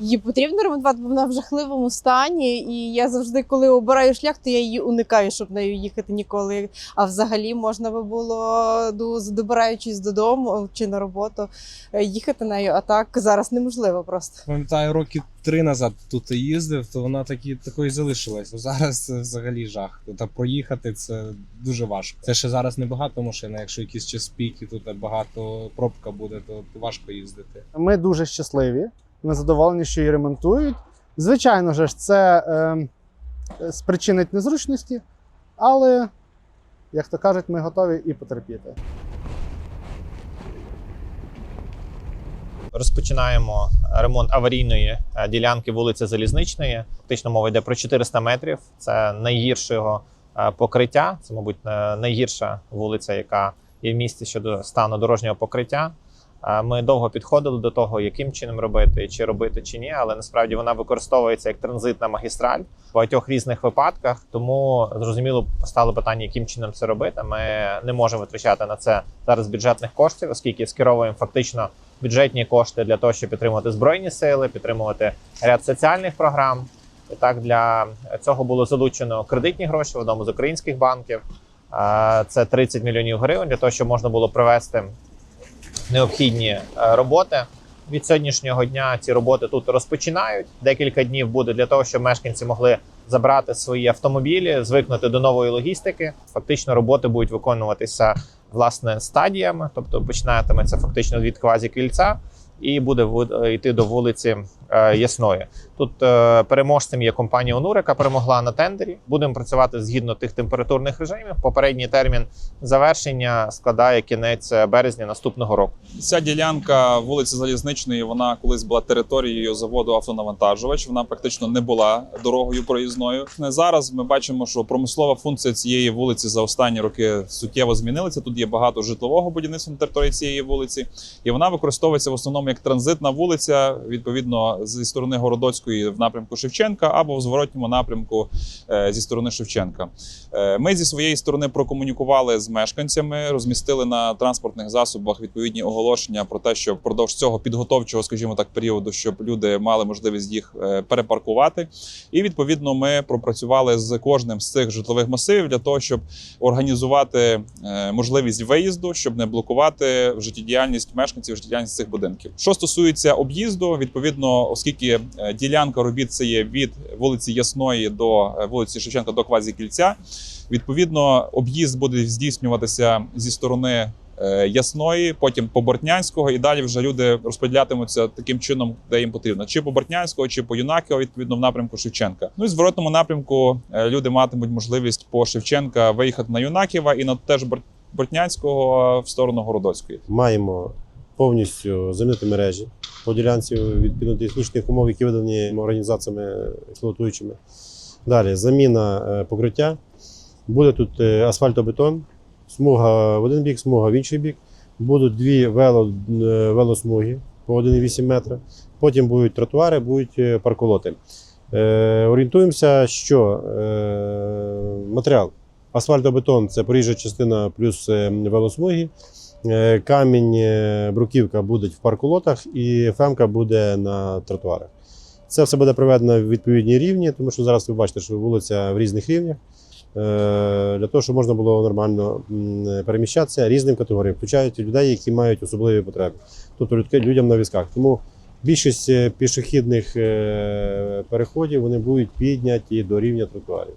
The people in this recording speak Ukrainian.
Її потрібно ремонтувати, бо вона в жахливому стані. І я завжди, коли обираю шлях, то я її уникаю, щоб нею їхати ніколи. А взагалі можна би було ну, добираючись додому чи на роботу, е, їхати нею. А так зараз неможливо просто. Пам'ятаю, роки три назад тут їздив, то вона такі такою залишилась. Зараз це взагалі жах. Та проїхати це дуже важко. Це ще зараз небагато машин. а Якщо якісь час пік і тут багато пробка буде, то важко їздити. Ми дуже щасливі. Ми задоволені, що її ремонтують. Звичайно ж, це е, спричинить незручності, але, як то кажуть, ми готові і потерпіти. Розпочинаємо ремонт аварійної е, ділянки вулиці Залізничної. Фактично мова йде про 400 метрів. Це найгіршого е, покриття. Це, мабуть, е, найгірша вулиця, яка є в місті щодо стану дорожнього покриття. Ми довго підходили до того, яким чином робити, чи робити, чи ні, але насправді вона використовується як транзитна магістраль в багатьох різних випадках. Тому зрозуміло постало питання, яким чином це робити. Ми не можемо витрачати на це зараз бюджетних коштів, оскільки скеровуємо фактично бюджетні кошти для того, щоб підтримувати збройні сили, підтримувати ряд соціальних програм. І так для цього було залучено кредитні гроші в одному з українських банків. Це 30 мільйонів гривень для того, щоб можна було провести необхідні е, роботи. Від сьогоднішнього дня ці роботи тут розпочинають. Декілька днів буде для того, щоб мешканці могли забрати свої автомобілі, звикнути до нової логістики. Фактично, роботи будуть виконуватися власне стадіями, тобто починатиметься фактично від квазі кільця і буде ву- йти до вулиці е, Ясної. Тут е, переможцем є компанія Онур, яка перемогла на тендері. Будемо працювати згідно тих температурних режимів. Попередній термін завершення складає кінець березня наступного року. Ця ділянка вулиці Залізничної, вона колись була територією заводу автонавантажувач. Вона практично не була дорогою проїзною. Зараз ми бачимо, що промислова функція цієї вулиці за останні роки суттєво змінилася. Тут є багато житлового будівництва на території цієї вулиці, і вона використовується в основному як транзитна вулиця, відповідно зі сторони Городоцької в напрямку Шевченка або в зворотньому напрямку е, зі сторони Шевченка. Е, Ми зі своєї сторони прокомунікували з мешканцями, розмістили на транспортних засобах відповідні оголошення про те, що впродовж цього підготовчого, скажімо так, періоду, щоб люди мали можливість їх е, перепаркувати. І відповідно ми пропрацювали з кожним з цих житлових масивів для того, щоб організувати можливість виїзду, щоб не блокувати життєдіяльність мешканців, життєдіяльність цих будинків. Що стосується об'їзду, відповідно, оскільки е, ділянка робіт це є від вулиці Ясної до е, вулиці Шевченка до квазі кільця. Відповідно, об'їзд буде здійснюватися зі сторони е, Ясної, потім по Бортнянського, і далі вже люди розподілятимуться таким чином, де їм потрібно, чи по Бортнянського, чи по Юнакіо, відповідно, в напрямку Шевченка. Ну і зворотному напрямку люди матимуть можливість по Шевченка виїхати на Юнаківа і на теж Бор- Бортнянського в сторону Городоцької. маємо повністю замінити мережі по ділянці відповідно технічних умов, які видані організаціями експлуатуючими. Далі заміна е, покриття. Буде тут е, асфальтобетон, смуга в один бік, смуга в інший бік. Будуть дві вело, е, велосмуги по 1,8 метра. Потім будуть тротуари, будуть парколоти. Е, орієнтуємося, що е, матеріал. Асфальтобетон це проїжджа частина плюс велосмуги. Е, Камінь, е, бруківка будуть в парколотах і фемка буде на тротуарах. Це все буде проведено в відповідні рівні, тому що зараз ви бачите, що вулиця в різних рівнях. Е, Для того, щоб можна було нормально переміщатися різним категоріям, включають людей, які мають особливі потреби, тобто людям на візках. Тому більшість пішохідних переходів вони будуть підняті до рівня тротуарів.